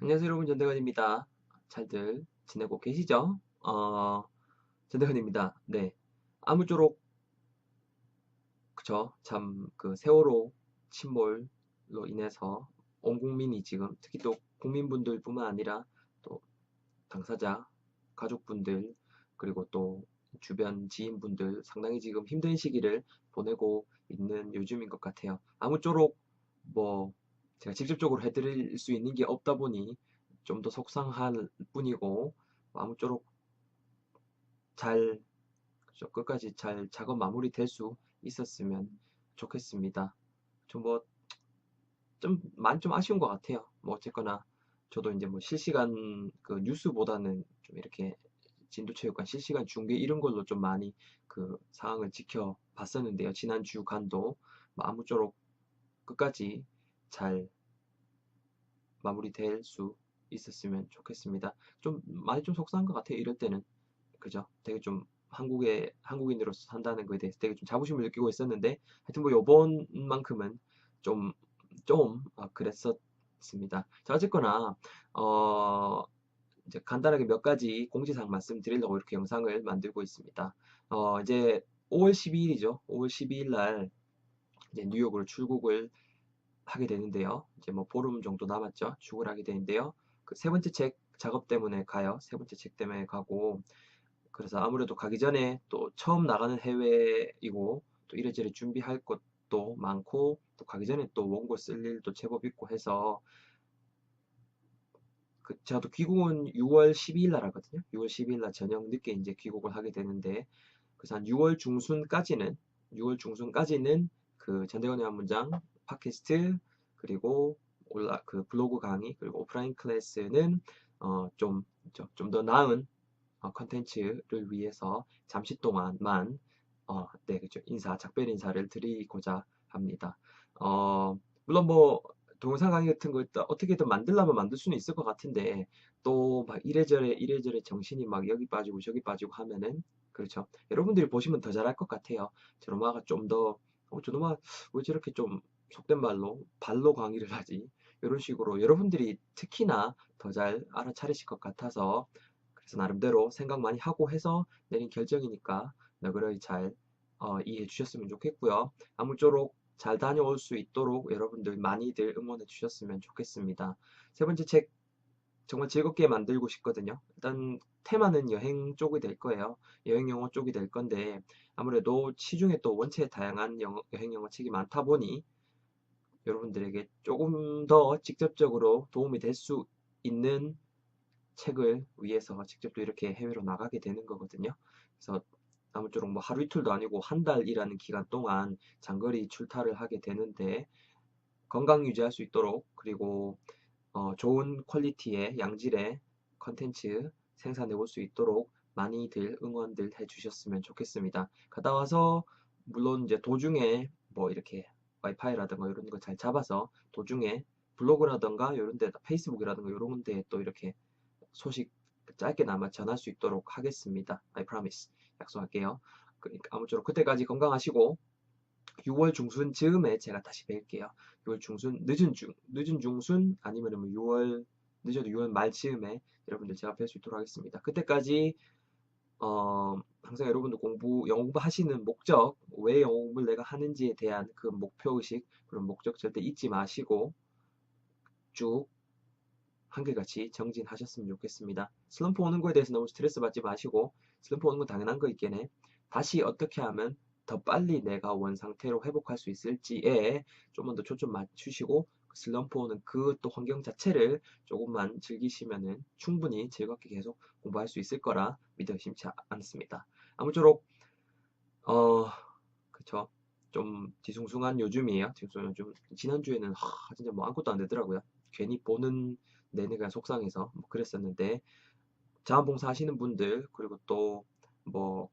안녕하세요 여러분 전대건입니다. 잘들 지내고 계시죠? 어, 전대건입니다. 네. 아무쪼록 그쵸 참 그 세월호 침몰로 인해서 온 국민이 지금 특히 또 국민분들 뿐만 아니라 또 당사자 가족분들 그리고 또 주변 지인분들 상당히 지금 힘든 시기를 보내고 있는 요즘인 것 같아요. 아무쪼록 뭐 제가 직접적으로 해드릴 수 있는 게 없다 보니 좀 더 속상할 뿐이고 아무쪼록 잘? 끝까지 잘 작업 마무리 될 수 있었으면 좋겠습니다. 좀 뭐 좀 많이 좀 아쉬운 것 같아요. 뭐 어쨌거나 저도 이제 뭐 실시간 그 뉴스보다는 좀 이렇게 진도체육관 실시간 중계 이런 걸로 좀 많이 그 상황을 지켜봤었는데요. 지난 주간도 뭐 아무쪼록 끝까지 잘 마무리될 수 있었으면 좋겠습니다. 좀 많이 좀 속상한 것 같아요. 이럴 때는 그죠? 되게 좀 한국에 한국인으로서 산다는 거에 대해서 되게 좀 자부심을 느끼고 있었는데 하여튼 뭐 요번만큼은 좀좀 아, 그랬었습니다. 자 어쨌거나 어 이제 간단하게 몇 가지 공지사항 말씀드리려고 이렇게 영상을 만들고 있습니다. 어 이제 5월 12일이죠. 5월 12일 날 이제 뉴욕으로 출국을 하게 되는데요. 이제 뭐 보름 정도 남았죠. 출국을 하게 되는데요. 그 세 번째 책 작업 때문에 가요. 세 번째 책 때문에 가고 그래서 아무래도 가기 전에 또 처음 나가는 해외이고 또 이래저래 준비할 것도 많고 또 가기 전에 또 원고 쓸 일도 제법 있고 해서 그또 귀국은 6월 12일 날 하거든요. 6월 12일 날 저녁 늦게 이제 귀국을 하게 되는데 그래서 한 6월 중순까지는 6월 중순까지는 그 전대건의 한 문장 팟캐스트 그리고 올라 그 블로그 강의 그리고 오프라인 클래스는 어 좀좀 더 나은 어, 컨텐츠를 위해서 잠시 동안만 어, 네, 그죠. 인사, 작별 인사를 드리고자 합니다. 어, 물론 뭐 동영상 강의 같은 거 어떻게든 만들려면 만들 수는 있을 것 같은데 또 막 이래저래 이래저래 정신이 막 여기 빠지고 저기 빠지고 하면은 그렇죠. 여러분들이 보시면 더 잘할 것 같아요. 저놈아가 좀 더, 어, 저놈아 왜 저렇게 좀 속된 말로 발로 강의를 하지? 이런 식으로 여러분들이 특히나 더 잘 알아차리실 것 같아서 그래서 나름대로 생각 많이 하고 해서 내린 결정이니까 너그러이 잘 어, 이해해 주셨으면 좋겠고요. 아무쪼록 잘 다녀올 수 있도록 여러분들 많이들 응원해 주셨으면 좋겠습니다. 세 번째 책 정말 즐겁게 만들고 싶거든요. 일단 테마는 여행 쪽이 될 거예요. 여행 영어 쪽이 될 건데 아무래도 시중에 또 원체 다양한 영어, 여행 영어 책이 많다 보니 여러분들에게 조금 더 직접적으로 도움이 될 수 있는 책을 위해서 직접 또 이렇게 해외로 나가게 되는 거거든요. 그래서 아무쪼록 뭐 하루 이틀도 아니고 한 달이라는 기간 동안 장거리 출타를 하게 되는데 건강 유지할 수 있도록 그리고 어, 좋은 퀄리티의 양질의 컨텐츠 생산해 볼 수 있도록 많이들 응원들 해 주셨으면 좋겠습니다. 갔다 와서 물론 이제 도중에 뭐 이렇게 와이파이라든가 이런 거 잘 잡아서 도중에 블로그라든가 이런 데 페이스북이라든가 이런 데또 이렇게 소식 짧게나마 전할 수 있도록 하겠습니다. I promise. 약속할게요. 그러니까 아무쪼록 그때까지 건강하시고 6월 중순 즈음에 제가 다시 뵐게요. 6월 중순 늦은 중 늦은 중순 아니면 6월 늦어도 6월 말 즈음에 여러분들 제가 뵐 수 있도록 하겠습니다. 그때까지 어, 항상 여러분들 공부 영어 공부 하시는 목적 왜 영어 공부를 내가 하는지에 대한 그 목표 의식 그런 목적 절대 잊지 마시고 쭉 한결같이 정진하셨으면 좋겠습니다. 슬럼프 오는 거에 대해서 너무 스트레스 받지 마시고 슬럼프 오는 건 당연한 거 있겠네. 다시 어떻게 하면 더 빨리 내가 원 상태로 회복할 수 있을지에 조금 더 초점 맞추시고 그 슬럼프 오는 그 또 환경 자체를 조금만 즐기시면은 충분히 즐겁게 계속 공부할 수 있을 거라 믿어 의심치 않습니다. 아무쪼록 어 그쵸 좀 뒤숭숭한 요즘이에요. 뒤숭숭한 요즘 지난주에는 하, 진짜 뭐 아무것도 안 되더라고요. 괜히 보는 내내가 속상해서 뭐 그랬었는데 자원봉사 하시는 분들 그리고 또 뭐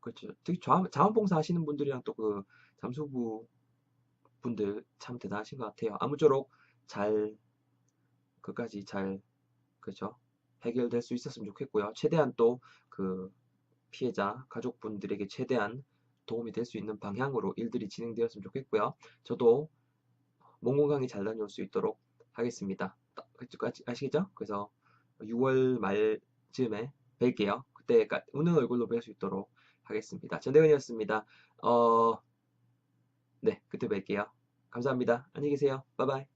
그렇죠 특히 자원봉사 하시는 분들이랑 또 그 잠수부 분들 참 대단하신 것 같아요. 아무쪼록 잘 끝까지 잘 그죠 해결될 수 있었으면 좋겠고요. 최대한 또 그 피해자 가족분들에게 최대한 도움이 될 수 있는 방향으로 일들이 진행되었으면 좋겠고요. 저도 몸 건강이 잘 다녀올 수 있도록 하겠습니다. 아시겠죠? 그래서 6월 말쯤에 뵐게요. 그때 우는 얼굴로 뵐 수 있도록 하겠습니다. 전대현이었습니다. 어... 네, 그때 뵐게요. 감사합니다. 안녕히 계세요. 바이바이.